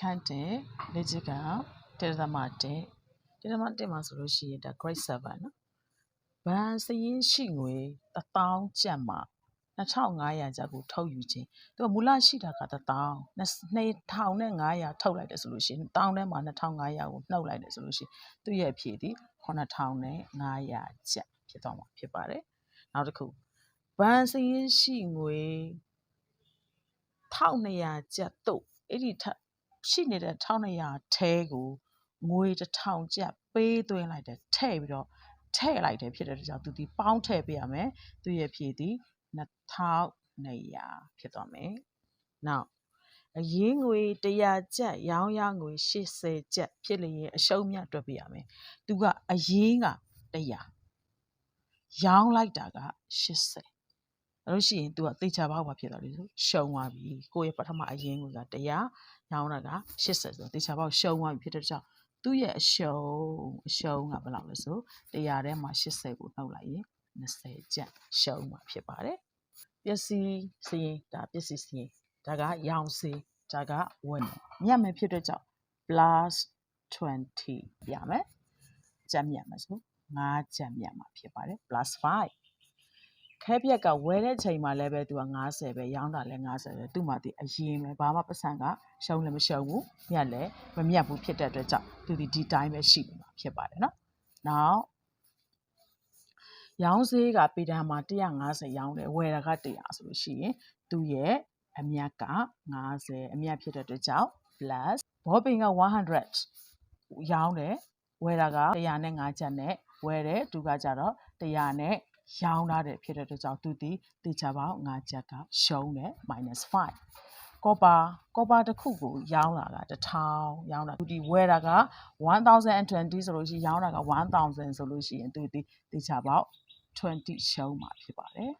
ခန့်တဲ့လက်ချက်ကတေရမတဲ့တေရမတဲ့မှာဆိုလို့ရှိရင်ဒါ grade 7နော်ဘန်စရင်ရှိငွေ1000ကျပ်မှာ2500ကျပ်ကိုထုတ်ယူခြင်းသူကမူလရှိတာက1000 2500ထုတ်လိုက်တယ်ဆိုလို့ရှိရင်1000ထဲမှာ2500ကိုနှုတ်လိုက်တယ်ဆိုလို့ရှိရင်သူ့ရဲ့အဖြေသည်9500ကျပ်ဖြစ်သွားမှာဖြစ်ပါတယ်နောက်တစ်ခုဘန်စရင်ရှိငွေ1200ကျပ်တို့အဲ့ဒီ ရှိနေတဲ့1200ထဲကိုငွေ1000ကျပ်ပေးသွင်းလိုက်တယ်ထည့်ပြီးတော့ထည့်လိုက်တယ်ဖြစ်တဲ့အတွက်ကြောင့်သူဒီပေါင်းထည့်ပေးရမယ်သူရဲ့ဖြေသည်2200ဖြစ်သွားမယ်နောက်အရင်းငွေ100ကျပ်ရောင်းရငွေ80ကျပ်ဖြစ်လျင်အရှုံးမြတ်တွက်ပြရမယ်သူကအရင်းက100ရောင်းလိုက်တာက80 အဲ့လို့ရှိရင် तू ကသေချာပေါက်ပါဖြစ်သွားပြီဆိုရှုံးသွားပြီကိုယ့်ရဲ့ပထမအရင်က100ရောင်းတာက80ဆိုတော့သေချာပေါက်ရှုံးသွားပြီဖြစ်တဲ့ကြောင့်သူ့ရဲ့အရှုံးအရှုံးကဘယ်လောက်လဲဆို100ထဲမှာ80ကိုနှုတ်လိုက်ရင်20ကျပ်ရှုံးမှာဖြစ်ပါတယ်ပစ္စည်းစရင်ဒါပစ္စည်းစရင်ဒါကရောင်စေးဒါကဝင်မြတ်မယ်ဖြစ်တဲ့ကြောင့် plus 20ရမယ်ကျက်မြတ်မယ်ဆို5ကျက်မြတ်မှာဖြစ်ပါတယ် plus 5 ခဲပြက်ကဝယ်တဲ့ချိန်မှာလည်းပဲသူက90ပဲရောင်းတာလည်း90ပဲသူ့မှာဒီအရင်ပဲဘာမှပတ်စံကရှုံးလည်းမရှုံးဘူးမြတ်လည်းမမြတ်ဘူးဖြစ်တဲ့အတွက်ကြောင့်သူဒီဒီတိုင်းပဲရှိနေမှာဖြစ်ပါတယ်နော်နောက်ရောင်းဈေးကပေတံမှာ150ရောင်းတယ်ဝယ်တာက100ဆိုလို့ရှိရင်သူ့ရဲ့အမြတ်က50အမြတ်ဖြစ်တဲ့အတွက်ကြောင့် plus ဘောပင်က100ရောင်းတယ်ဝယ်တာက105ကျပ်နဲ့ဝယ်တယ်သူကကြတော့100နဲ့ ရောင်းလာတယ်ဖြစ်တဲ့အတွက်ကြောင့်သူဒီတေချာပေါင်း5ချက်ကရှုံးတယ် -5 ကောပါကောပါတစ်ခုကိုရောင်းလာတာ1000ရောင်းတာသူဒီဝယ်တာက1020ဆိုလို့ရှိရင်ရောင်းတာက1000ဆိုလို့ရှိရင်သူဒီတေချာပေါင်း20ရှုံးမှာဖြစ်ပါတယ်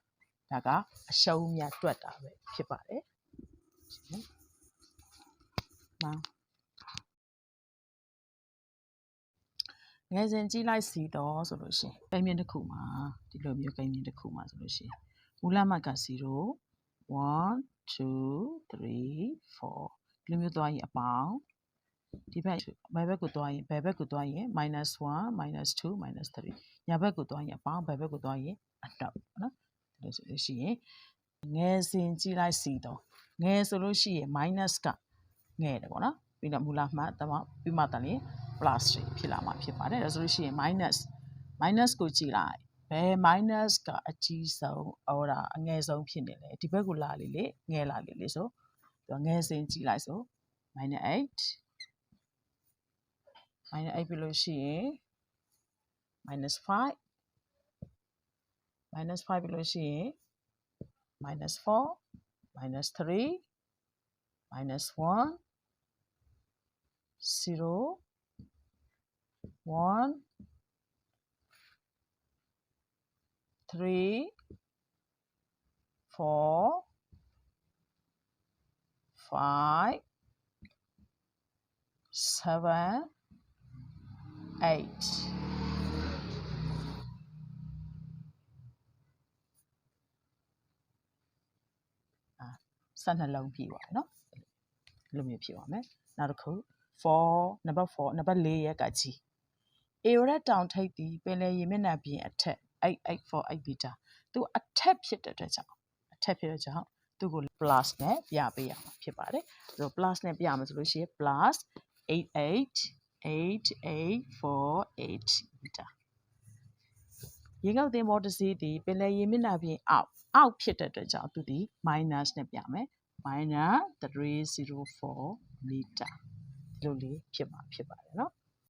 ဒါကအရှုံးမြတ်တွက်တာပဲဖြစ်ပါတယ်မှန် ငယ်စဉ်ကြည့်လိုက်စီတော့ဆိုလို့ရှိရင်ကိန်းမြင့်တစ်ခုမှာဒီလိုမျိုးကိန်းမြင့်တစ်ခုမှာဆိုလို့ရှိရင်မူလမှတ်က0 1 2 3 4ဒီလိုမျိုးသွားရင်အပေါင်းဒီဘက်ဘယ်ဘက်ကိုသွားရင်ဘယ်ဘက်ကိုသွားရင် -1 -2 -3 ညာဘက်ကိုသွားရင်အပေါင်းဘယ်ဘက်ကိုသွားရင်အတောက်နော်ဒီလိုဆိုလို့ရှိရင်ငယ်စဉ်ကြည့်လိုက်စီတော့ငယ်ဆိုလို့ရှိရင် minus ကငယ်တယ်ပေါ့နော်ပြီးတော့မူလမှတ်တမပြီးမှတန်ရ င် plus ဖြစ်လာမှာဖြစ်ပါတယ်ဒါဆိုလို့ရှိရင် minus minus ကိုကြည့်လိုက်ဘယ် minus ကအကြီးဆုံးအော်ဒါအငယ်ဆုံးဖြစ်နေလဲဒီဘက်ကိုလာလေလေငယ်လာလေလေဆိုသူငယ်စဉ်ကြည့်လိုက်ဆို minus 8 minus 8ပြီးလို့ရှိရင် minus 5 minus 5ပြီးလို့ရှိရင် minus 4 minus 3 minus 1 0 1 3 4 5 7 812လုံးပြည့်ပါနော်ဒီလိုမျိုးဖြစ်ပါမယ်နောက်တစ်ခု4 number 4 number 4ရဲ့ကကြီး အေရက်တောင်ထိပ်သည်ပင်လယ်ရေမျက်နှာပြင်အထက်8848 meter သူအထက်ဖြစ်တဲ့အတွက်ကြောင့်အထက်ဖြစ်တဲ့ကြောင့်သူ့ကို plus နဲ့ပြပေးရမှာဖြစ်ပါတယ်ဆိုတော့ plus နဲ့ပြမှာဆိုလို့ရှိရင် plus 888848 meter ရေငုပ်သင်္ဘောတစ်စီးသည်ပင်လယ်ရေမျက်နှာပြင်အောက်အောက်ဖြစ်တဲ့အတွက်ကြောင့်သူဒီ minus နဲ့ပြမယ် minus 304 meter ဒီလိုလေးဖြစ်မှာဖြစ်ပါတယ်เนาะ